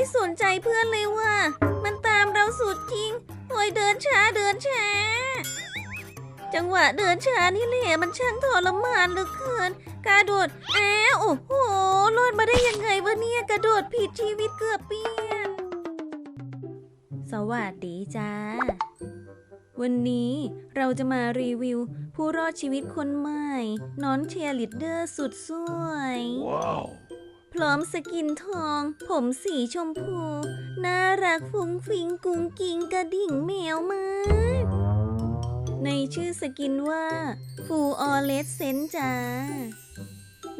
ไม่สนใจเพื่อนเลยว่ะ มันตามเราสุดจริงโอยเดินช้าเดินช้า จังหวะเดินช้านี่แหละมันช่างทรมานเหลือเกิน กระโดดอ้โอ้โหรอดมาได้ยังไงวะเนี่ยกระโดดผิดชีวิตเกือบเปลี่ยน สวัสดีจ้า วันนี้เราจะมารีวิว ผู้รอดชีวิตคนใหม่ นอนเชียร์ลีดเดอร์สุดสวย Wow. ร้อมสกินทอง ผมสีชมพู น่ารักฟุ้งฟิงกุงกิงกระดิ่งแมวมาก ในชื่อสกินว่าฟูออเลสเซนจ้า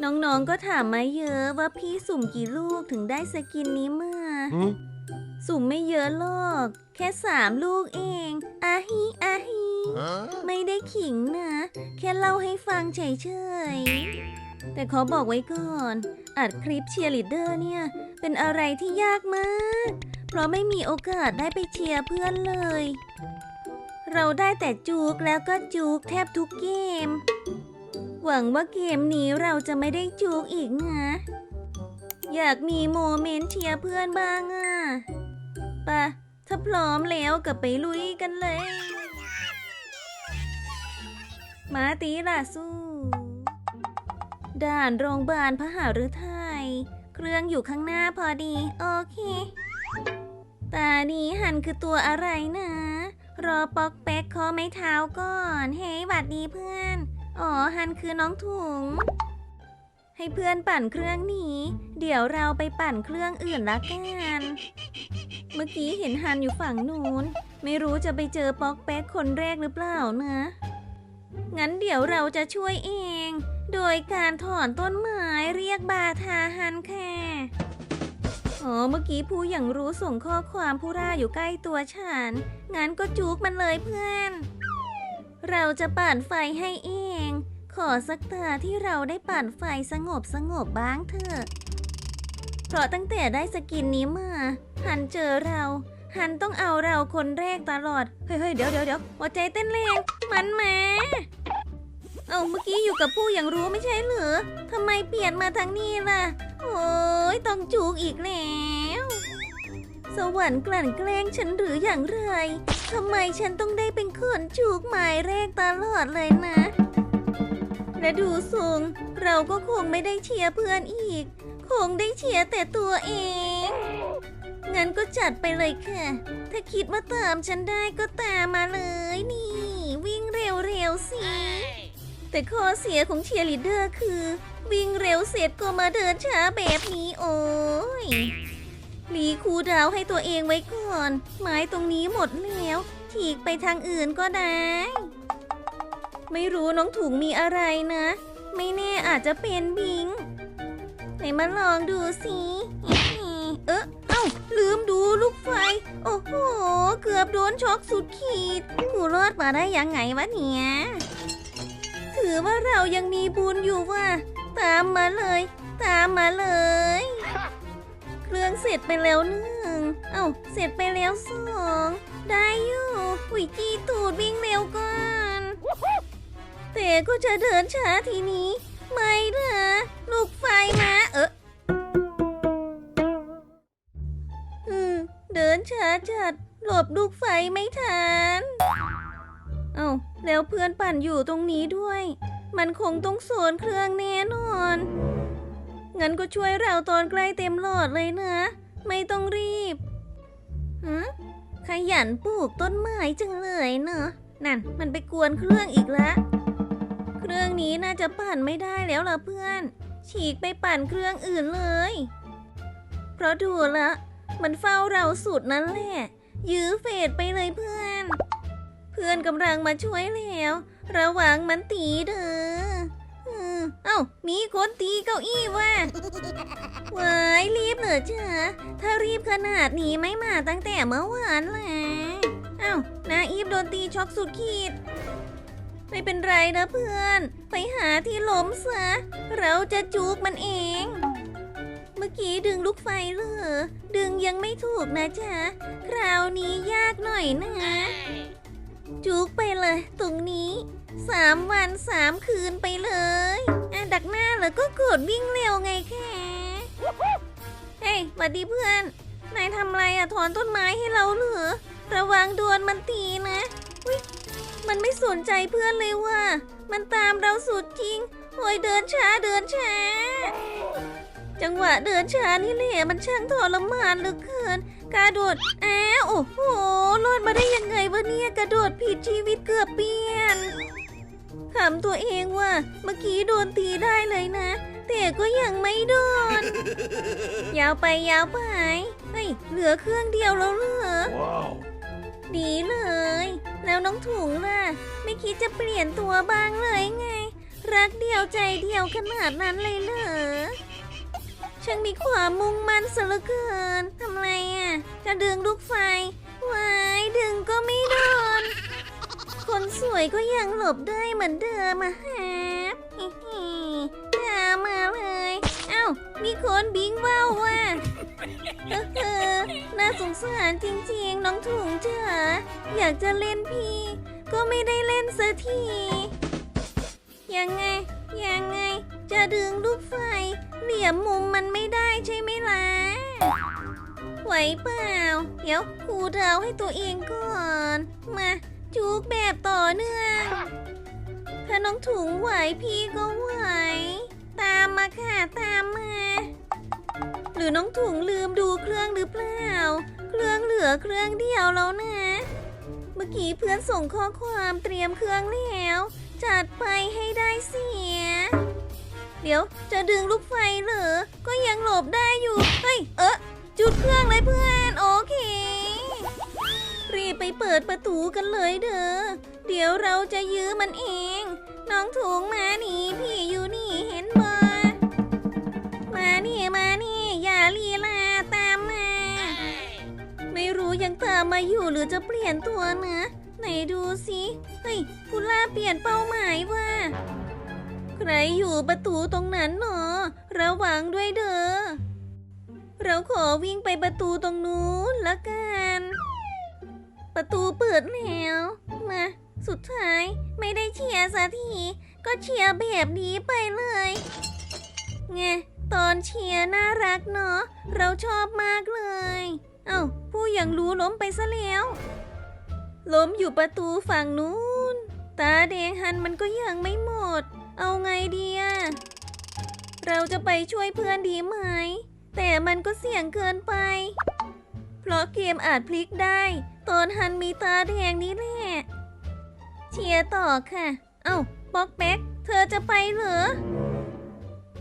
น้องๆก็ถามมาเยอะว่าพี่สุ่มกี่ลูกถึงได้สกินนี้มา Hmm? สุ่มไม่เยอะหรอก แค่สามลูกเองอาฮิอาฮิ Huh? ไม่ได้ขิงนะ แค่เล่าให้ฟังเฉยๆ แต่ขอบอกไว้ก่อน อัดคลิปเชียร์ลีดเดอร์เนี่ย เป็นอะไรที่ยากมาก เพราะไม่มีโอกาสได้ไปเชียร์เพื่อนเลย เราได้แต่จูกแล้วก็จูกแทบทุกเกม หวังว่าเกมนี้เราจะไม่ได้จูกอีกนะ อยากมีโมเมนต์เชียร์เพื่อนบ้างอะไปะถ้าพร้อมแล้วก็ไปลุยกันเลย มาตีล่ะสู้ ด่านโรงพยาบาลพระหฤทัยเครื่องอยู่ข้างหน้าพอดี โอเค ตานี้หันคือตัวอะไรนะ รอปอกแป๊กคอไม้เท้าก่อน เฮ้ยหวัดดีเพื่อน อ๋อหันคือน้องถุง ให้เพื่อนปั่นเครื่องนี้ เดี๋ยวเราไปปั่นเครื่องอื่นละกัน เมื่อกี้เห็นฮันอยู่ฝั่งนู้น ไม่รู้จะไปเจอป๊อกแป๊กคนแรกหรือเปล่านะ งั้นเดี๋ยวเราจะช่วยเอง โดยการถอนต้นไม้เรียกบาทาฮันแค่อ๋อเมื่อกี้ผู้อย่างรู้ส่งข้อความผู้ร่าอยู่ใกล้ตัวฉัน งั้นก็จุกมันเลยเพื่อน เราจะปั่นไฟให้เอง ขอสักตาที่เราได้ปั่นไฟสงบสงบบ้างเถอะ เพราะตั้งแต่ได้สกินนี้มาหันเจอเรา หันต้องเอาเราคนแรกตลอด เฮ้ยเดี๋ยวเดี๋ยวเดี๋ยวหัวใจเต้นแรงมันมาเอาเมื่อกี้อยู่กับผู้อย่างรู้ไม่ใช่เหรอทำไมเปลี่ยนมาทางนี้ล่ะ โอ้ยต้องจูกอีกแล้ว สวรรค์กลั่นแกล้งฉันหรืออย่างไรทำไมฉันต้องได้เป็นคนจูกหมายแรกตลอดเลยนะ และดูทรงเราก็คงไม่ได้เชียร์เพื่อนอีก คงได้เชียร์แต่ตัวเอง งั้นก็จัดไปเลยค่ะ ถ้าคิดว่าตามฉันได้ก็ตามมาเลยนี่ วิ่งเร็วๆสิ แต่ข้อเสียของเชียร์ลีดเดอร์คือ วิ่งเร็วเสร็จก็มาเดินช้าแบบนี้โอ้ยรีคูดาวให้ตัวเองไว้ก่อน ไม้ตรงนี้หมดแล้วฉีกไปทางอื่นก็ได้ ไม่รู้น้องถุงมีอะไรนะ ไม่แน่อาจจะเป็นบิง ไหนมาลองดูสิ มดูลูกไฟ โอ้โห เกือบโดนช็อกสุดขีดกูรอดมาได้ยังไงวะเนี่ย ถือว่าเรายังมีบุญอยู่ว่ะ ตามมาเลย ตามมาเลย เครื่องเสร็จไปแล้วหนึ่ง เอ้า เสร็จไปแล้วสอง ได้อยู่วิจีตูดวิ่งเร็วก่อน แต่ก็จะเดินช้าทีนี้ ไม่นะลูกไฟมา เออ เดินช้าจัด หลบลูกไฟไม่ทัน เอ้าแล้วเพื่อนปั่นอยู่ตรงนี้ด้วย มันคงต้องโซนเครื่องแน่นอน งั้นก็ช่วยเราตอนใกล้เต็มหลอดเลยนะ ไม่ต้องรีบฮะขยันปลูกต้นไม้จังเลยเนอะนั่น มันไปกวนเครื่องอีกแล้วเครื่องนี้น่าจะปั่นไม่ได้แล้วล่ะเพื่อน ฉีกไปปั่นเครื่องอื่นเลย เพราะดูละ มันเฝ้าเราสุดนั่นแหละ ยื้อเฟดไปเลยเพื่อน เพื่อนกำลังมาช่วยแล้ว ระวังมันตีเด้ออืมเอ้า มีคนตีเก้าอี้ว่ะวายรีบเหรอจ๊ะถ้ารีบขนาดนี้ไม่มาตั้งแต่เมื่อวานแหละเอ้านาอีฟโดนตีช็อกสุดขีด ไม่เป็นไรนะเพื่อน ไปหาที่ล้มซะ เราจะจูกมันเอง อกี้ดึงลูกไฟเหรอ ดึงยังไม่ถูกนะจ๊ะ คราวนี้ยากหน่อยนะ จุกไปเลย ตรงนี้สามวันสามคืนไปเลยอะดักหน้าแล้วก็กดวิ่งเร็วไงแค่เฮ้ยสวัสดีเพื่อน นายทำอะไรอะถอนต้นไม้ให้เราเหรอ ระวังโดนมันตีนะอุ๊ยมันไม่สนใจเพื่อนเลยว่ะ มันตามเราสุดจริงโอ้ยเดินช้าเดินช้า จังหวะเดินช้านี่แหละมันช่างทรมานเหลือเกิน กระโดดอ้าวโอ้โหรอดมาได้ยังไงวะเนี่ยกระโดดผิดชีวิตเกือบเปลี่ยนขำตัวเองว่าเมื่อกี้โดนตีได้เลยนะ แต่ก็ยังไม่โดน ยาวไปยาวไปเฮ้ยเหลือเครื่องเดียวแล้วเหรอ Wow. ดีเลย แล้วน้องถุงล่ะ ไม่คิดจะเปลี่ยนตัวบ้างเลยไง รักเดียวใจเดียวขนาดนั้นเลยเหรอ ช่างมีความมุ่งมั่นซะเลือเกินทำไรอะ จะดึงลูกไฟวายดึงก็ไม่โดน คนสวยก็ยังหลบได้เหมือนเดิมอะฮะฮิฮิตามมาเลย เอ้า มีคนบิงว่าวว่ะเออเออน่าสงสารจริงๆ น้องถุงเจ๋ออยากจะเล่นพี่ ก็ไม่ได้เล่นสักที ยังไง ยังไง จะดึงลูกไฟ เหลี่ยมมุมมันไม่ได้ใช่ไหมล่ะ ไหวเปล่า เดี๋ยวครูเดาให้ตัวเองก่อน มาจุกแบบต่อเนื่อง ถ้าน้องถุงไหวพี่ก็ไหว ตามมาค่ะตามมา หรือน้องถุงลืมดูเครื่องหรือเปล่า เครื่องเหลือเครื่องเดียวแล้วนะ เมื่อกี้เพื่อนส่งข้อความเตรียมเครื่องแล้ว จัดไปให้ เดี๋ยวจะดึงลูกไฟเหรอ ก็ยังหลบได้อยู่ เฮ้ย เออจุดเครื่องเลยเพื่อน โอเค รีบไปเปิดประตูกันเลยเด้อ เดี๋ยวเราจะยื้อมันเอง น้องถุงมาหนีพี่อยู่นี่เห็นบ่มานี่มานี่ อย่าลีลาตามมา ไม่รู้ยังตามมาอยู่หรือจะเปลี่ยนตัวนะไหนดูสิ เฮ้ยพุล่าเปลี่ยนเป้าหมายว่า ใครอยู่ประตูตรงนั้นหนอ ระวังด้วยเด้อ เราขอวิ่งไปประตูตรงนู้นละกัน ประตูเปิดแล้วมาสุดท้ายไม่ได้เชียร์สักที ก็เชียร์แบบนี้ไปเลยไงตอนเชียร์น่ารักเนาะเราชอบมากเลย เอ้าผู้ยังรู้ล้มไปซะแล้ว ล้มอยู่ประตูฝั่งนู้น ตาแดงหันมันก็ยังไม่หมด เอาไงดีอะเราจะไปช่วยเพื่อนดีไหม แต่มันก็เสี่ยงเกินไป เพราะเกมอาจพลิกได้ ตอนฮันมีตาแดงนี้แหละเชียร์ต่อค่ะ เอ้าป๊อกแป๊ก เธอจะไปเหรอ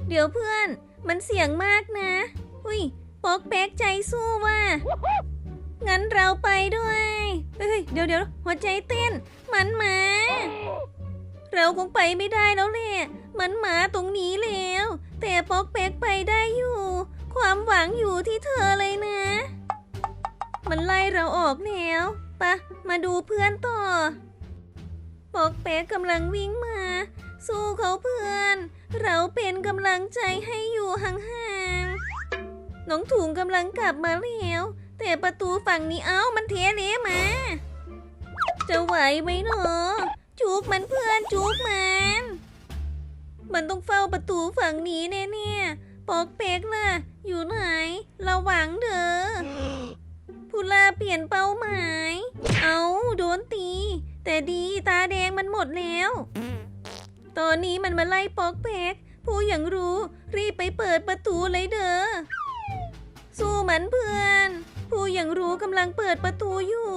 เดี๋ยวเพื่อน มันเสี่ยงมากนะ อุ้ยป๊อกแป๊กใจสู้ว่างั้นเราไปด้วย เฮ้ย เดี๋ยวเดี๋ยวหัวใจเต้น มันมา เราคงไปไม่ได้แล้วแหละมันหมาตรงนี้แล้ว แต่ป๊อกแป๊กไปได้อยู่ ความหวังอยู่ที่เธอเลยนะ มันไล่เราออกแล้วปะมาดูเพื่อนต่อป๊อกแป๊กกำลังวิ่งมา สู้เขาเพื่อน เราเป็นกำลังใจให้อยู่ห่างๆน้องถุงกำลังกลับมาแล้วแต่ประตูฝั่งนี้เอ้ามันเทเละมา จะไหวไหมเนาะ จุกมันเพื่อนจุกมัน มันต้องเฝ้าประตูฝั่งนี้แน่ๆปอกเป๊กล่ะ อยู่ไหนระวังเด้อพูล่าเปลี่ยนเป้าหมาย เอาโดนตี แต่ดีตาแดงมันหมดแล้ว ตอนนี้มันมาไล่ปอกแป๊กผู้อย่างรู้รีบไปเปิดประตูเลยเด้อสู้มันเพื่อน ผู้อย่างรู้กำลังเปิดประตูอยู่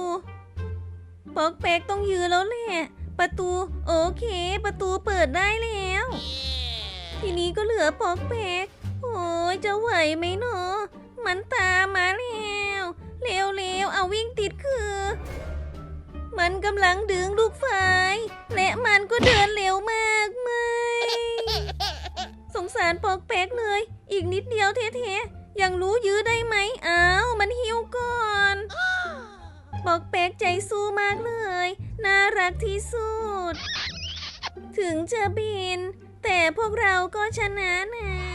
ปอกแปกต้องยืนแล้วแหละ ประตูโอเค ประตูเปิดได้แล้ว ทีนี้ก็เหลือปอกแป๊กโอ้ยจะไหวไหมเนาะมันตามมาแล้วเร็วๆเอาวิ่งติดคือ มันกำลังดึงลูกไฟและมันก็เดินเร็วมากไม่สงสารปอกแป๊กเลย อีกนิดเดียวเท่ๆยังรู้ยื้อได้ไหมอ้าวมันหิวก่อน ปอกแป๊กใจสู้มากเลย น่ารักที่สุด ถึงจะบิน แต่พวกเราก็ชนะนะ